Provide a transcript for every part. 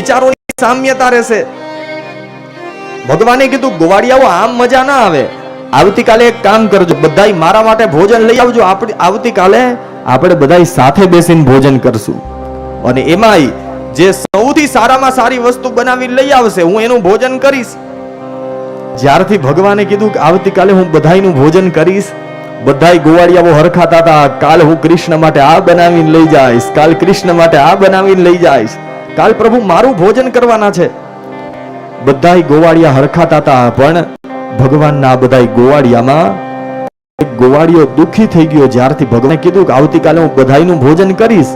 વિચારોની સામ્યતા રહેશે. ભગવાને કીધું, ગોવાળિયાઓ, આમ મજા ના આવે. આવતીકાલે એક કામ કરજો, બધાય મારા માટે ભોજન લઈ આવજો. આપણે આવતીકાલે આપણે બધાય સાથે બેસીને ભોજન કરશું. અને એમાંય જે સૌથી સારામાં સારી વસ્તુ બનાવી લઈ આવશે, હું એનું ભોજન કરીશ. જ્યારથી ભગવાને કીધું કે, આવતીકાલે હું બધાયનું ભોજન કરીશ. બધાય ગોવાળિયાઓ હરખાતા હતા. કાલ હું કૃષ્ણ માટે આ બનાવીને લઈ જઈશ. કાલ કૃષ્ણ માટે આ બનાવીને લઈ જઈશ. કાલ પ્રભુ મારું ભોજન કરવાના છે. બધાય ગોવાળિયા હરખાતા હતા પણ ભગવાનના બધાય ગોવાળિયામાં ગોવાળિયો દુખી થઈ ગયો, જ્યારથી ભગવાને કીધું કે આવતીકાલે હું બધાયનું ભોજન કરીશ.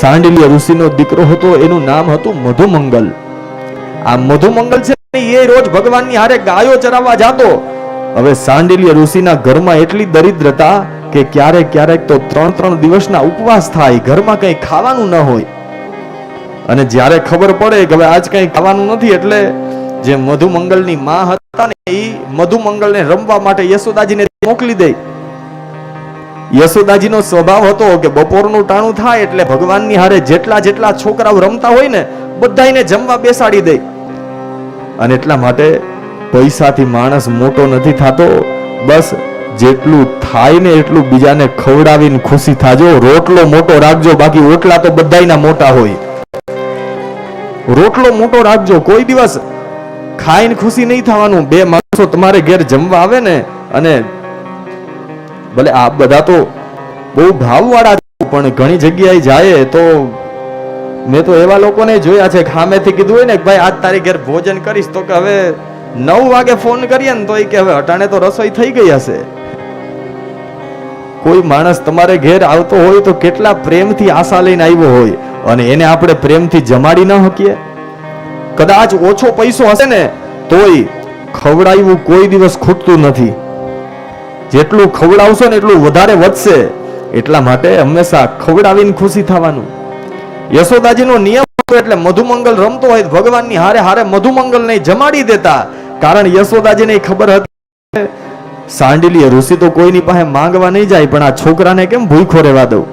સાંડલીય ઋષિનો દીકરો હતો, એનું નામ હતું મધુમંગલ. આ મધુમંગલ છે એ રોજ ભગવાનની હારે ગાયો ચરાવવા જાતો. હવે સાંડિલ્ય ઋષિના ઘરમાં એટલી દરિદ્રતા કે ક્યારેક ક્યારેક તો ત્રણ ત્રણ દિવસના ઉપવાસ થાય, ઘરમાં કંઈ ખાવાનું ન હોય. અને જ્યારે ખબર પડે કે હવે આજ કંઈ ખાવાનું નથી, એટલે જે મધુમંગલની માં હતા ને એ મધુમંગલને રમવા માટે યશોદાજીને મોકલી દે. યશોદાજીનો સ્વભાવ હતો કે બપોરનું ટાણું થાય એટલે ભગવાનની હારે જેટલા જેટલા છોકરાઓ રમતા હોય ને, બધાયને જમવા બેસાડી દે. અને એટલા માટે પૈસાથી માણસ મોટો નથી થતો. બસ જેટલું થાય ને એટલું બીજાને ખવડાવીને ખુશી થાજો. રોટલો મોટો રાખજો, બાકી ઓટલા તો બધાયના મોટા હોય. રોટલો મોટો રાખજો. કોઈ દિવસ ખાઈને ખુશી નહીં થવાનું. બે માણસો તમારે ઘેર જમવા આવે ને અને ભલે આ બધા તો બહુ ભાવવાળા પણ ઘણી જગ્યાએ જાય તો મેં તો એવા લોકોને જોયા છે, ખામેથી કીધું હોય ને ભાઈ, આજ તારી ઘેર ભોજન કરીશ. તો કે હવે નવ વાગે ફોન કરીએ ને તો એ કે હવે અટાણે તો રસોઈ થઈ ગઈ હશે. કોઈ માણસ તમારે ઘેર આવતો હોય તો કેટલા પ્રેમથી આશા લઈને આવ્યો હોય. અને એને આપણે પ્રેમથી જમાડી ન શકીએ. કદાચ ઓછો પૈસો હશે ને, તોય ખવડાવ્યું કોઈ દિવસ ખૂટતું નથી. જેટલું ખવડાવશો ને એટલું વધારે વધશે. એટલા માટે હંમેશા ખવડાવીને ખુશી થવાનું. યશોદાજીનો નિયમ એટલે મધુમંગલ રમતો હોય ભગવાનની હારે હારે મધુમંગલ ને જમાડી દેતા. કારણ યશોદાજીને ખબર હતી સાંડિલીય ઋષિ તો કોઈની પાસે માંગવા નહીં જાય, પણ આ છોકરાને કેમ ભૂખો રહેવા દઉં?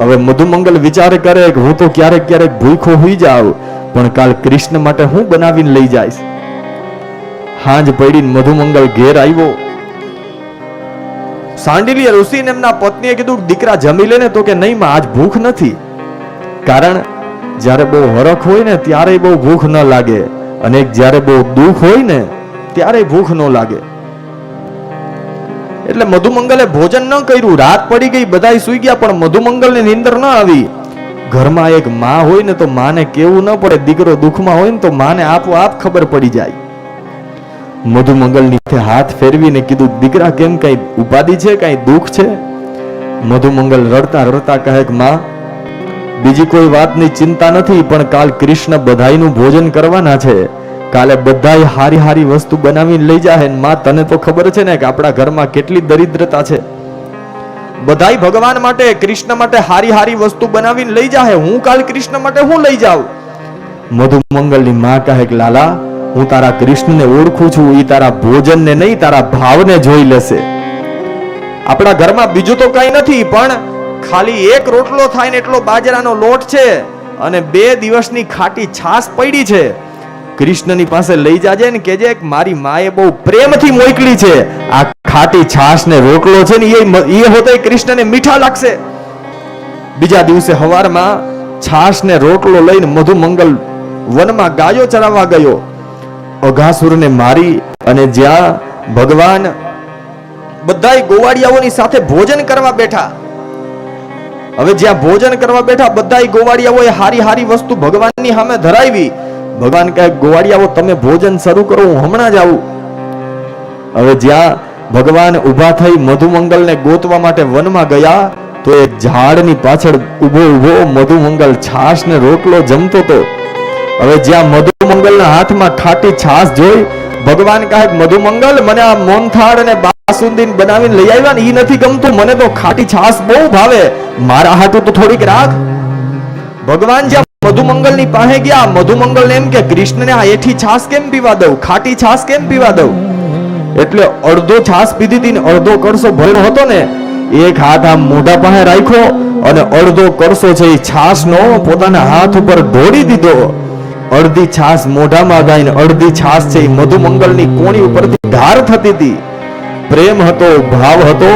હવે મધુમંગલ વિચાર કરે કે હું તો ક્યારેક ક્યારેક ભૂખો હોઈ જાઉં, પણ કાલ કૃષ્ણ માટે હું બનાવીને લઈ જઈશ. હાંજ પડીને મધુમંગલ ઘેર આવ્યો. સાંડિલીય ઋષિને એમના પત્નીએ કીધું દીકરા જમી લે ને તો કે નહીં, માં, આજ ભૂખ નથી. કારણ જ્યારે બહુ હરખ હોય ને, ત્યારે બહુ ભૂખ ન લાગે. અને જ્યારે બહુ દુઃખ હોય ને, ત્યારે ભૂખ ન લાગે. એટલે મધુમંગલે ભોજન ન કર્યું, રાત પડી ગઈ બધા સુઈ ગયા, પણ મધુમંગલને નીંદર ન આવી. ઘરમાં એક માં હોય ને તો માને કેવું ન પડે, દીકરો દુઃખમાં હોય ને તો માને આપોઆપ ખબર પડી જાય. મધુમંગલ નીચે હાથ ફેરવીને કીધું, દીકરા કેમ કઈ ઉપાધિ છે, કઈ દુઃખ છે? મધુમંગલ રડતા રડતા કહે કે માં, બીજી કોઈ વાતની ચિંતા નથી, પણ કાલ કૃષ્ણ બધાયનું ભોજન કરવાના છે. કાલે બધાય હારી હારી વસ્તુ બનાવીને લઈ જાય ને માં, તને તો ખબર છે ને કે આપણા ઘરમાં કેટલી દરિદ્રતા છે. બધાય ભગવાન માટે, કૃષ્ણ માટે હારી હારી વસ્તુ બનાવીને લઈ જાય હું કાલ કૃષ્ણ માટે હું લઈ જાઉં? મધુમંગલની માં કહે કે, લાલા, હું તારા કૃષ્ણને ઓળખું છું. એ તારા ભોજનને નહીં, તારા ભાવને જોઈ લેશે. આપણા ઘરમાં બીજું તો કઈ નથી, પણ ખાલી એક રોટલો થાય ને એટલો બાજરાનો લોટ છે અને બે દિવસની ખાટી છાશ પડી છે. કૃષ્ણની પાસે લઈ જાજે ને કેજે મારી માએ બહુ પ્રેમથી મોકલી છે. આ ખાટી છાશ ને છે ને એ એ હોતે કૃષ્ણને મીઠા લાગશે. બીજા દિવસે હવારમાં છાશ રોટલો લઈને મધુમંગલ વનમાં ગાયો ચરાવવા ગયો. અઘાસુરને મારી અને જ્યાં ભગવાન બધાય ગોવાળિયાઓની સાથે ભોજન કરવા બેઠા. હવે જ્યાં ભોજન કરવા બેઠા, બધાય ગોવાળિયાઓએ હારી હારી વસ્તુ ભગવાનની સામે ધરાવી. ભગવાન કહે ગોવાળિયાઓ તમે ભોજન શરૂ કરો, હું હમણાં જ આવું. હવે જ્યાં ભગવાન ઊભા થઈ મધુમંગલને ગોતવા માટે વનમાં ગયા, તો એ ઝાડની પાછળ ઊભો ઊભો મધુમંગલ છાશ રોટલો જમતો હતો. હવે જ્યાં મધુમંગલના હાથમાં ખાટી છાશ જોઈ, ભગવાન કહે, મધુમંગલ, મને આ મોનથાળ અને બાસુંદી બનાવીને લઈ આવ્યા ને એ નથી ગમતું, મને તો ખાટી છાશ બહુ ભાવે. મારા હાટું તો થોડીક રાખ. ભગવાન જ્યાં મધુમંગલની પાસે ગયા. મધુમંગલ એમ કે, કૃષ્ણને આ એઠી છાસ કેમ પીવા દઉં? ખાટી છાસ કેમ પીવા દઉં? એટલે અડધો છાસ પીધી હતી ને અડધો કળસો ભર્યો હતો ને, એક હાથ આમ મોઢા પાસે રાખ્યો અને અડધો કરસો છે એ છાસનો પોતાના હાથ ઉપર ઢોળી દીધો. અડધી છાસ મોઢામાં ગાઈને અડધી છાસ છે એ મધુમંગલની કોણી ઉપરથી ધાર થતી હતી. પ્રેમ હતો, ભાવ હતો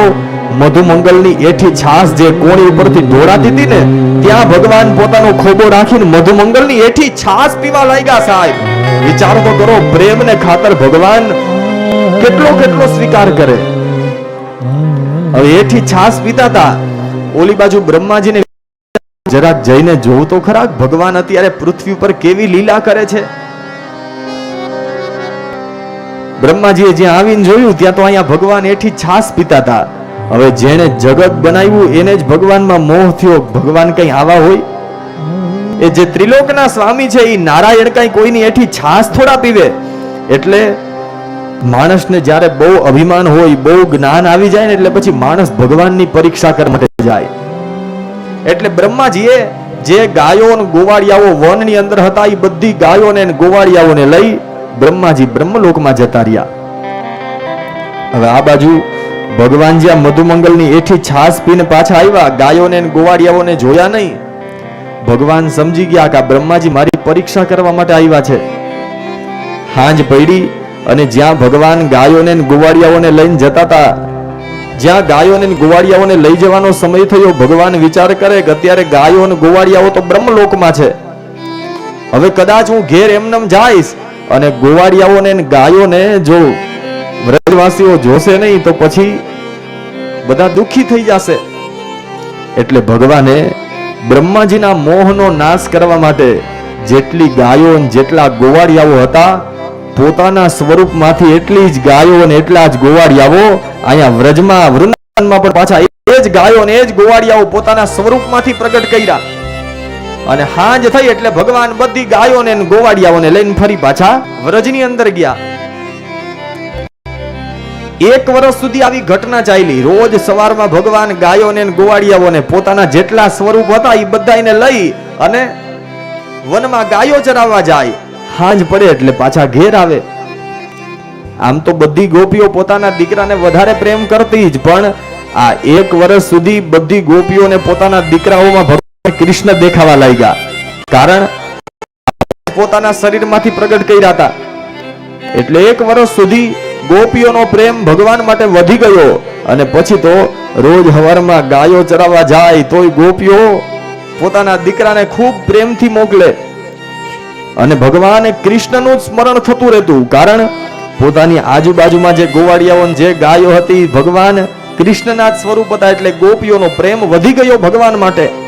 મધુમંગલની એઠી છાસ જે કોણી ઉપરથી ઢોળાતી હતી ને, ત્યાં ભગવાન પોતાનો ખોબો રાખીને મધુમંગલની એઠી છાસ પીવા લાગ્યા સાહેબ. વિચાર તો કરો પ્રેમ ને ખાતર ભગવાન કેટલો કેટલો સ્વીકાર કરે. હવે એઠી છાસ પીતા હતા ઓલી બાજુ બ્રહ્માજીને જરાક જઈને જોવું તો ખરા, ભગવાન અત્યારે પૃથ્વી ઉપર કેવી લીલા કરે છે? બ્રહ્માજીએ જ્યાં આવીને જોયું, ત્યાં તો અહીંયા ભગવાન એઠી છાસ પીતા હતા હવે જેણે જગત બનાવ્યું, એને જ ભગવાનમાં મોહ થયો. ભગવાન કઈ આવા હોય? એ જે ત્રિલોકના સ્વામી છે, એ નારાયણ કઈ કોઈની એઠી છાસ થોડા પીવે? એટલે માણસને જ્યારે બહુ અભિમાન હોય, બહુ જ્ઞાન આવી જાય ને, એટલે પછી માણસ ભગવાનની પરીક્ષા કરવા માટે જાય. એટલે બ્રહ્માજીએ જે ગાયો અને ગોવાળિયાઓ વનની અંદર હતા, એ બધી ગાયોને અને ગોવાળિયાઓને લઈ બ્રહ્માજી બ્રહ્મલોકમાં જતા રહ્યા. હવે આ બાજુ ભગવાન જ્યાં મધુમંગલની એઠી છાસ પીને પાછા આવ્યા, ગાયોને ગોવાળિયાઓને જોયા નહીં. ભગવાન સમજી ગયા કે બ્રહ્માજી મારી પરીક્ષા કરવા માટે આવ્યા છે. હાંજ પડી અને જ્યાં ભગવાન ગાયોને ગોવાળિયાઓને લઈને જતા હતા, જ્યાં ગાયોને ગોવાળિયાઓને લઈ જવાનો સમય થયો, ભગવાન વિચાર કરે કે અત્યારે ગાયો અને ગોવાળિયાઓ તો બ્રહ્મલોકમાં છે. હવે કદાચ હું ઘેર એમનેમ જઈશ અને ગોવાળિયાઓને ગાયોને જો વ્રજવાસીઓ જોશે નહીં તો પછી બધા દુખી થઈ જશે. એટલે ભગવાને બ્રહ્માજીના મોહનો નાશ કરવા માટે જેટલી ગાયો જેટલા ગોવાળિયાઓ હતા, પોતાના સ્વરૂપમાંથી એટલી જ ગાયો અને એટલા જ ગોવાળિયાઓ અહીંયા વ્રજમાં, વૃંદાવનમાં પણ પાછા એ જ ગાયો અને એ જ ગોવાળિયાઓ પોતાના સ્વરૂપમાંથી પ્રગટ કર્યા. અને હાંજ થઈ એટલે ભગવાન બધી ગાયો ને ગોવાળિયાઓને લઈને ફરી પાછા વ્રજની અંદર ગયા. એક વર્ષ સુધી આવી ઘટના ચાલી. રોજ સવારમાં ભગવાન ગાયોને ગોવાળિયાઓને પોતાના જેટલા સ્વરૂપ હતા એ બધાને લઈ અને વનમાં ગાયો ચરાવવા જાય. હાંજ પડે એટલે પાછા ઘેર આવે. આમ તો બધી ગોપીઓ પોતાના દીકરાને વધારે પ્રેમ કરતી જ, પણ આ એક વર્ષ સુધી બધી ગોપીઓને પોતાના દીકરાઓમાં ભગવાન કૃષ્ણ દેખાવા લાગ્યા. કારણ પોતાના શરીરમાંથી પ્રગટ કર્યા હતા. એટલે એક વર્ષ સુધી ગોપીઓનો પ્રેમ ભગવાન માટે વધી ગયો અને પછી તો રોજ હવારમાં ગાયો ચરાવવા જાય તોય ગોપીઓ પોતાના દીકરાને ખૂબ પ્રેમથી મોકલે. અને ભગવાને કૃષ્ણનું સ્મરણ થતું રહેતું કારણ પોતાની આજુબાજુમાં જે ગોવાળિયાઓ જે ગાયો હતી ભગવાન કૃષ્ણના સ્વરૂપ હતા એટલે ગોપીઓનો પ્રેમ વધી ગયો ભગવાન માટે.